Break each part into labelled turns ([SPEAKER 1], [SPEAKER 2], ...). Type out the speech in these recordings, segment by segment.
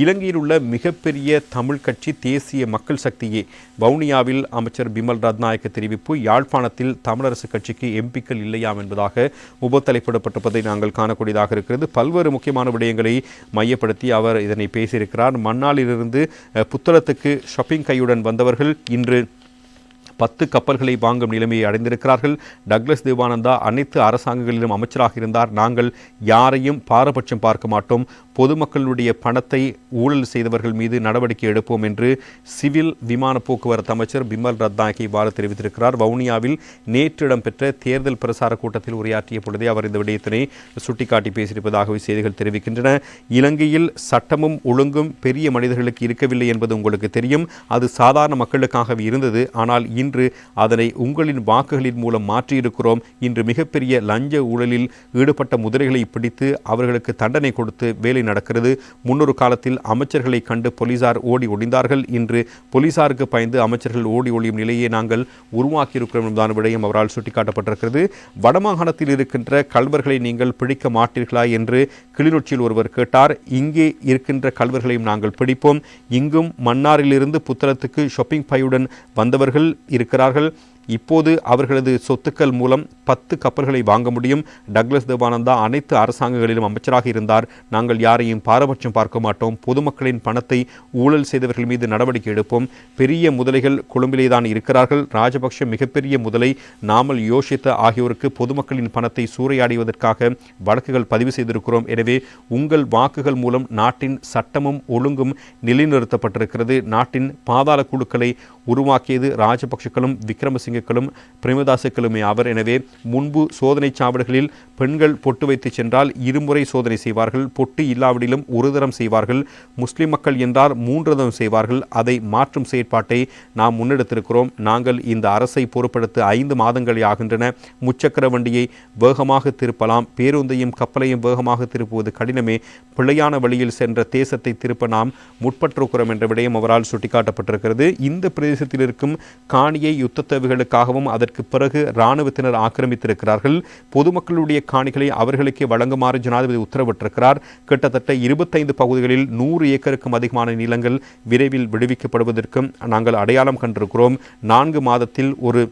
[SPEAKER 1] இலங்கையில் உள்ள மிகப்பெரிய தமிழ் கட்சி தேசிய மக்கள் சக்தியே. வவுனியாவில் அமைச்சர் பிமல் ரத்நாயக்க தெரிவிப்பு யாழ்ப்பாணத்தில் தமிழரசு கட்சிக்கு எம்பிக்கள் இல்லையாம் என்பதாக உபத்தலைப்பிடப்பட்டிருப்பதை நாங்கள் காணக்கூடியதாக இருக்கிறது. பல்வேறு முக்கியமான விடயங்களை மையப்படுத்தி அவர் இதனை பேசியிருக்கிறார். மன்னாலிலிருந்து புத்தளத்துக்கு ஷாப்பிங் கையுடன் வந்தவர்கள் இன்று பத்து கப்பல்களை வாங்கும் நிலைமையை அடைந்திருக்கிறார்கள். டக்ளஸ் தேவானந்தா அனைத்து அரசாங்கங்களிலும் அமைச்சராக இருந்தார். நாங்கள் யாரையும் பாரபட்சம் பார்க்க மாட்டோம். பொதுமக்களுடைய பணத்தை ஊழல் செய்தவர்கள் மீது நடவடிக்கை எடுப்போம் என்று சிவில் விமான போக்குவரத்து அமைச்சர் பிமல் ரத்நாயகி இவ்வாறு தெரிவித்திருக்கிறார். வவுனியாவில் நேற்று இடம்பெற்ற தேர்தல் பிரசார கூட்டத்தில் உரையாற்றிய பொழுதே அவர் இந்த விடயத்தினை சுட்டிக்காட்டி பேசியிருப்பதாகவே செய்திகள் தெரிவிக்கின்றன. இலங்கையில் சட்டமும் ஒழுங்கும் பெரிய மனிதர்களுக்கு இருக்கவில்லை என்பது உங்களுக்கு தெரியும். அது சாதாரண மக்களுக்காகவே இருந்தது. ஆனால் இன்று அதனை உங்களின் வாக்குகளின் மூலம் மாற்றியிருக்கிறோம். இன்று மிகப்பெரிய லஞ்ச ஊழலில் ஈடுபட்ட முதலைகளை பிடித்து அவர்களுக்கு தண்டனை கொடுத்து வேலை நடக்கிறது. முன்னொரு காலத்தில் அமைச்சர்களை கண்டு போலீசார் ஓடி ஒளிந்தார்கள் இன்று போலீசாருக்கு பயந்து அமைச்சர்கள் ஓடி ஒளியும் நிலையை நாங்கள் உருவாக்கியிருக்கிறோம் என்பதான விடயம் அவரால் சுட்டிக்காட்டப்பட்டிருக்கிறது. வடமாகாணத்தில் இருக்கின்ற கல்வர்களை நீங்கள் பிடிக்க மாட்டீர்களா என்று கிளிநொச்சியில் ஒருவர் கேட்டார். இங்கே இருக்கின்ற கல்வர்களையும் நாங்கள் பிடிப்போம். இங்கும் மன்னாரிலிருந்து புத்தளத்துக்கு ஷாப்பிங் பையுடன் வந்தவர்கள் இருக்கிறார்கள். இப்போது அவர்களது சொத்துக்கள் மூலம் பத்து கப்பல்களை வாங்க முடியும். டக்ளஸ் தேவானந்தா அனைத்து அரசாங்கங்களிலும் அமைச்சராக இருந்தார். நாங்கள் யாரையும் பாரபட்சம் பார்க்க மாட்டோம். பொதுமக்களின் பணத்தை ஊழல் செய்தவர்கள் மீது நடவடிக்கை எடுப்போம். பெரிய முதலைகள் கொழும்பிலே தான் இருக்கிறார்கள். ராஜபக்ஷ மிகப்பெரிய முதலை நாமல் யோசித்த ஆகியோருக்கு பொதுமக்களின் பணத்தை சூறையாடிவதற்காக வழக்குகள் பதிவு செய்திருக்கிறோம். எனவே உங்கள் வாக்குகள் மூலம் நாட்டின் சட்டமும் ஒழுங்கும் நிலைநிறுத்தப்பட்டிருக்கிறது. நாட்டின் பாதாள குழுக்களை உருவாக்கியது ராஜபக்ஷக்களும் விக்ரமசிங்கக்களும் பிரேமதாசுக்களுமே அவர் எனவே முன்பு சோதனை சாவடிகளில் பெண்கள் பொட்டு வைத்து சென்றால் இருமுறை சோதனை செய்வார்கள் பொட்டு இல்லாவிடிலும் ஒரு தரம் செய்வார்கள் முஸ்லிம் மக்கள் என்றால் மூன்று தரம் செய்வார்கள். அதை மாற்றும் செயற்பாட்டை நாம் முன்னெடுத்திருக்கிறோம். நாங்கள் இந்த அரசை பொறுப்படுத்த ஐந்து மாதங்களே ஆகின்றன. முச்சக்கர வண்டியை வேகமாக திருப்பலாம் பேருந்தையும் கப்பலையும் வேகமாக திருப்புவது கடினமே. பிழையான வழியில் சென்ற தேசத்தை திருப்ப நாம் முற்பட்டிருக்கிறோம் என்ற விடயம் அவரால் சுட்டிக்காட்டப்பட்டிருக்கிறது. இந்த பிரதேசத்தில் இருக்கும் காணியை யுத்த தேவைகளுக்காகவும் அதற்கு பிறகு இராணுவத்தினர் ஆக்கிரமித்திருக்கிறார்கள். பொதுமக்களுடைய காணிகளை அவர்களுக்கே வழங்குமாறு ஜனாதிபதி உத்தரவிட்டிருக்கிறார். கிட்டத்தட்ட இருபத்தைந்து பகுதிகளில் நூறு ஏக்கருக்கும் அதிகமான நிலங்கள் விரைவில் விடுவிக்கப்படுவதற்கும் நாங்கள் அடையாளம் கண்டிருக்கிறோம். நான்கு மாதத்தில் ஒரு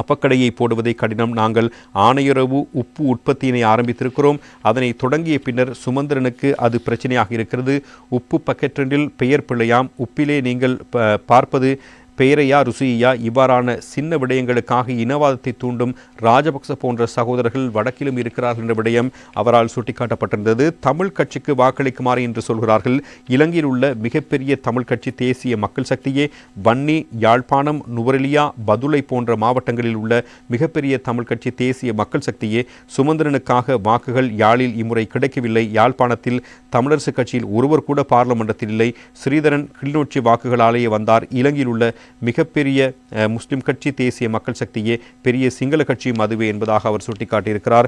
[SPEAKER 1] அப்பக்கடையை போடுவதை கடினம் நாங்கள் ஆணையுறவு உப்பு உற்பத்தியினை ஆரம்பித்திருக்கிறோம். அதனை தொடங்கிய பின்னர் சுமந்திரனுக்கு அது பிரச்சனையாக இருக்கிறது. உப்பு பக்கெட்டொன்றில் பெயர் பிழையாம் உப்பிலே நீங்கள் பார்ப்பது பெயரையா ருசியா இவ்வாறான சின்ன விடயங்களுக்காக இனவாதத்தை தூண்டும் ராஜபக்ச போன்ற சகோதரர்கள் வடக்கிலும் இருக்கிறார்கள் என்ற விடயம் அவரால் சுட்டிக்காட்டப்பட்டிருந்தது. தமிழ் கட்சிக்கு வாக்களிக்குமாறு என்று சொல்கிறார்கள். இலங்கையில் உள்ள மிகப்பெரிய தமிழ் கட்சி தேசிய மக்கள் சக்தியே வன்னி யாழ்ப்பாணம் நுவரெலியா பதுளை போன்ற மாவட்டங்களில் உள்ள மிகப்பெரிய தமிழ் கட்சி தேசிய மக்கள் சக்தியே சுமந்திரனுக்காக வாக்குகள் யாழில் இம்முறை கிடைக்கவில்லை. யாழ்ப்பாணத்தில் தமிழரசு கட்சியில் ஒருவர் கூட பார்லமெண்டத்தில் இல்லை. ஸ்ரீதரன் கிளிநொச்சி வாக்குகளாலேயே வந்தார். இலங்கையில் உள்ள மிகப்பெரிய முஸ்லிம் கட்சி தேசிய மக்கள் சக்தியே பெரிய சிங்கள கட்சியும் அதுவே என்பதாக அவர் சுட்டிக்காட்டியிருக்கிறார்.